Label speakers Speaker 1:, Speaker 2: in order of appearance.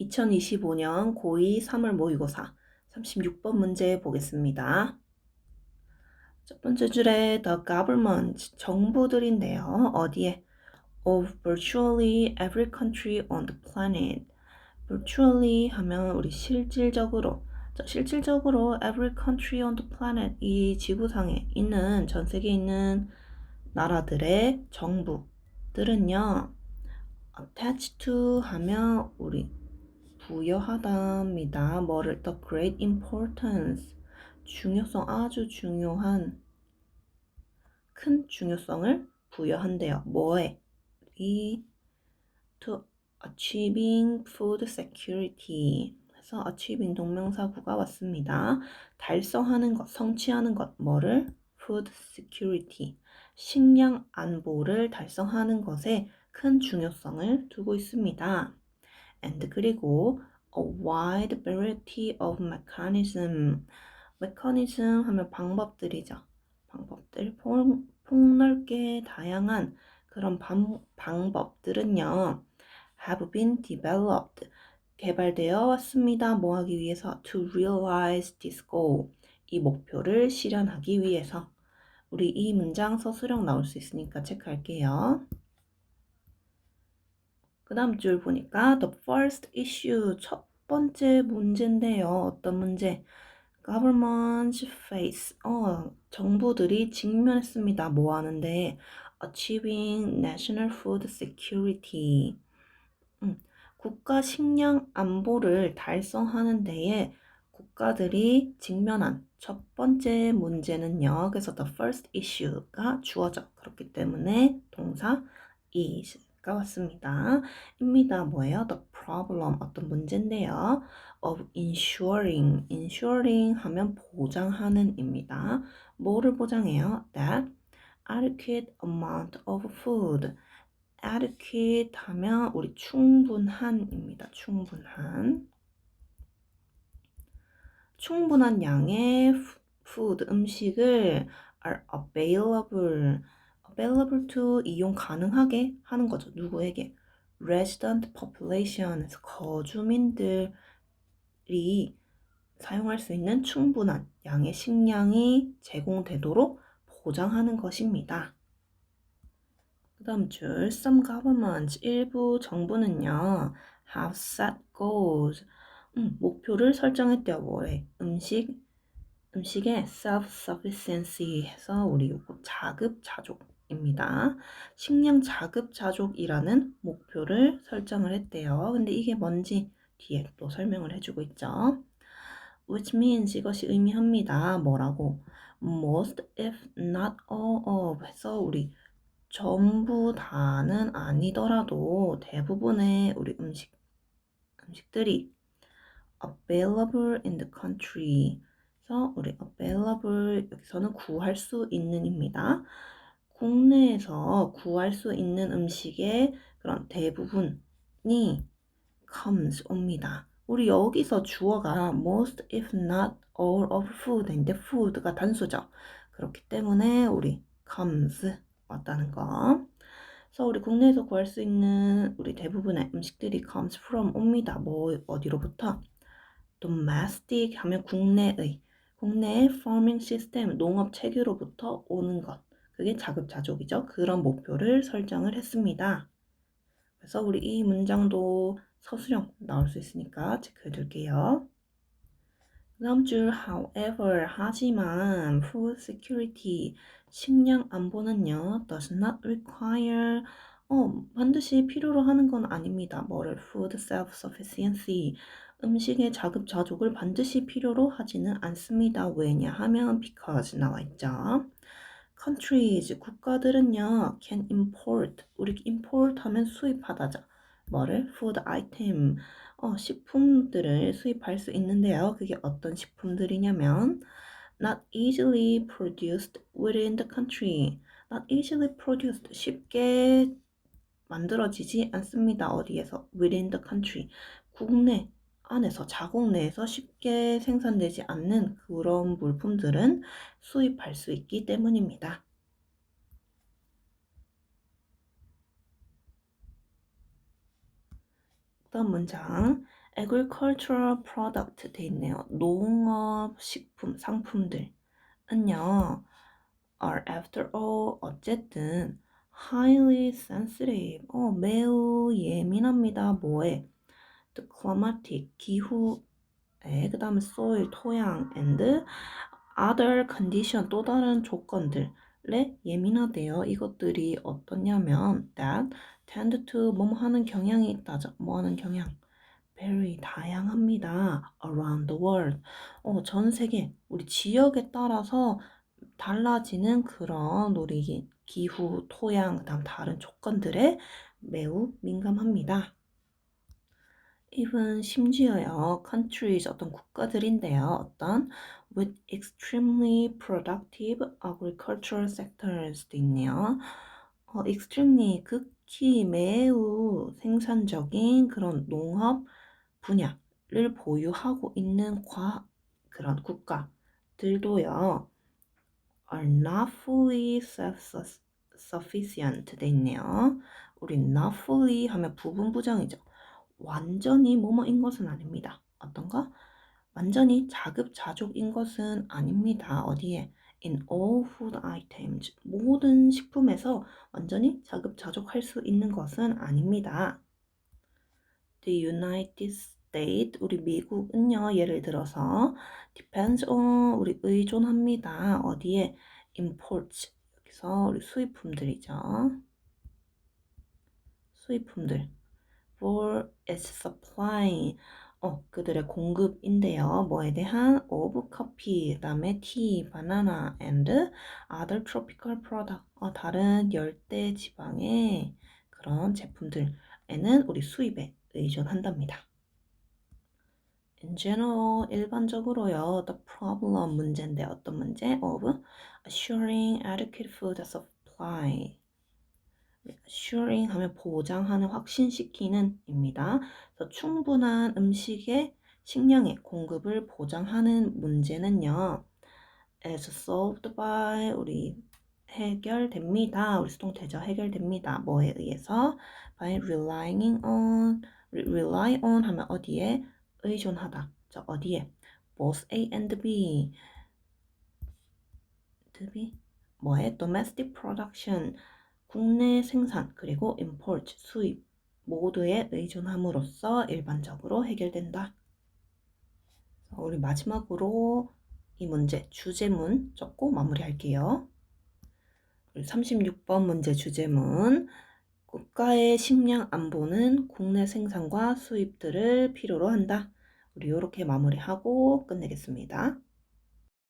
Speaker 1: 2025년 고2 3월 모의고사 36번 문제 보겠습니다. 첫 번째 줄에 the government 정부들인데요. 어디에? of virtually every country on the planet. virtually 하면 우리 실질적으로 자, 실질적으로 every country on the planet 이 지구상에 있는 전 세계에 있는 나라들의 정부들은요. attach to 하면 우리 부여하다입니다. 뭐를 the great importance 중요성 아주 중요한 큰 중요성을 부여한대요. 뭐에? 이 to achieving food security 그래서 achieving 동명사구가 왔습니다. 달성하는 것, 성취하는 것, 뭐를? food security 식량 안보를 달성하는 것에 큰 중요성을 두고 있습니다. And 그리고 a wide variety of mechanism. mechanism 하면 방법들이죠. 방법들 폭, 폭넓게 다양한 그런 방, 방법들은요. have been developed. 개발되어 왔습니다. 뭐 하기 위해서? to realize this goal. 이 목표를 실현하기 위해서. 우리 이 문장 서술형 나올 수 있으니까 체크할게요. 그 다음 줄 보니까 the first issue 첫 번째 문제인데요. 어떤 문제? government face 어 정부들이 직면했습니다. 뭐 하는데 achieving national food security 음, 국가 식량 안보를 달성하는 데에 국가들이 직면한 첫 번째 문제는요. 그래서 the first issue가 주어져. 그렇기 때문에 동사 is 가 왔습니다. 입니다. 뭐예요? The problem 어떤 문제인데요. of ensuring ensuring 하면 보장하는 입니다. 뭐를 보장해요? that adequate amount of food adequate 하면 우리 충분한입니다. 충분한 충분한 양의 food 음식을 are available available to 이용 가능하게 하는 거죠. 누구에게? resident population에서 거주민들이 사용할 수 있는 충분한 양의 식량이 제공되도록 보장하는 것입니다. 그 다음 줄 some governments 일부 정부는요 have set goals 음, 목표를 설정했대요. 뭐에? 음식 음식의 self-sufficiency 해서 우리 요거 자급자족 입니다. 식량 자급 자족이라는 목표를 설정을 했대요. 근데 이게 뭔지 뒤에 또 설명을 해주고 있죠. which means 이것이 의미합니다. 뭐라고? most if not all of 해서 우리 전부 다는 아니더라도 대부분의 우리 음식 음식들이 available in the country 그래서 우리 available 여기서는 구할 수 있는입니다. 국내에서 구할 수 있는 음식의 그런 대부분이 comes 옵니다. 우리 여기서 주어가 most if not all of food인데 food가 단수죠. 그렇기 때문에 우리 comes 왔다는 거. 그래서 우리 국내에서 구할 수 있는 우리 대부분의 음식들이 comes from 옵니다. 뭐 어디로부터? domestic 하면 국내의 국내의 farming 시스템, 농업 체계로부터 오는 것. 그게 자급자족이죠. 그런 목표를 설정을 했습니다. 그래서 우리 이 문장도 서술형 나올 수 있으니까 체크해 둘게요. 다음 줄 however 하지만 food security 식량 안보는요 does not require 어 반드시 필요로 하는 건 아닙니다. 뭐를 food self-sufficiency 음식의 자급자족을 반드시 필요로 하지는 않습니다. 왜냐 하면 because 나와 있죠. Countries 국가들은요 can import 우리 import 하면 수입하다죠. 뭐를 food item 어, 식품들을 수입할 수 있는데요. 그게 어떤 식품들이냐면 not easily produced within the country. not easily produced 쉽게 만들어지지 않습니다. 어디에서? within the country. 국내 안에서 자국 내에서 쉽게 생산되지 않는 그런 물품들은 수입할 수 있기 때문입니다. 다음 문장. agricultural product 돼 있네요. 농업 식품 상품들은요. are after all 어쨌든 highly sensitive 어 매우 예민합니다. 뭐에? Climatic 기후에 그 다음에 soil 토양 and other condition 또 다른 조건들에 예민하대요. 이것들이 어떠냐면 that tend to 뭐뭐 하는 경향이 있다죠. 뭐 하는 경향? very 다양합니다. around the world. 어, 전 세계 우리 지역에 따라서 달라지는 그런 우리 기후, 토양, 그다음 다른 조건들에 매우 민감합니다. Even 심지어요, countries 어떤 국가들인데요, 어떤 with extremely productive agricultural sectors도 있네요. 어, extremely 극히 매우 생산적인 그런 농업 분야를 보유하고 있는 과 그런 국가들도요. are not fully self-sufficient 돼 있네요. 우리 not fully 하면 부분 부정이죠. 완전히 뭐뭐인 것은 아닙니다. 어떤가? 완전히 자급자족인 것은 아닙니다. 어디에? In all food items. 모든 식품에서 완전히 자급자족할 수 있는 것은 아닙니다. The United States, 우리 미국은요, 예를 들어서 depends on, 우리 의존합니다. 어디에? imports. 여기서 우리 수입품들이죠. 수입품들. For its supply. 어, 그들의 공급인데요. 뭐에 대한 of coffee, 그다음에 tea, banana, and other tropical product. 어, 다른 열대 지방의 그런 제품들에는 우리 수입에 의존한답니다. In general, 일반적으로요, the problem 문제인데 어떤 문제? of assuring adequate food supply. Assuring 하면 보장하는, 확신시키는 입니다. 그래서 충분한 음식의 식량의 공급을 보장하는 문제는요. as solved by 우리 해결됩니다. 우리 수동태죠. 해결됩니다. 뭐에 의해서? by relying on rely on 하면 어디에? 의존하다. 저 어디에? both A and B. B 뭐에? domestic production 국내 생산 그리고 import 수입 모두에 의존함으로써 일반적으로 해결된다. 우리 마지막으로 이 문제 주제문 적고 마무리할게요. 36번 문제 주제문 국가의 식량 안보는 국내 생산과 수입들을 필요로 한다. 우리 이렇게 마무리하고 끝내겠습니다.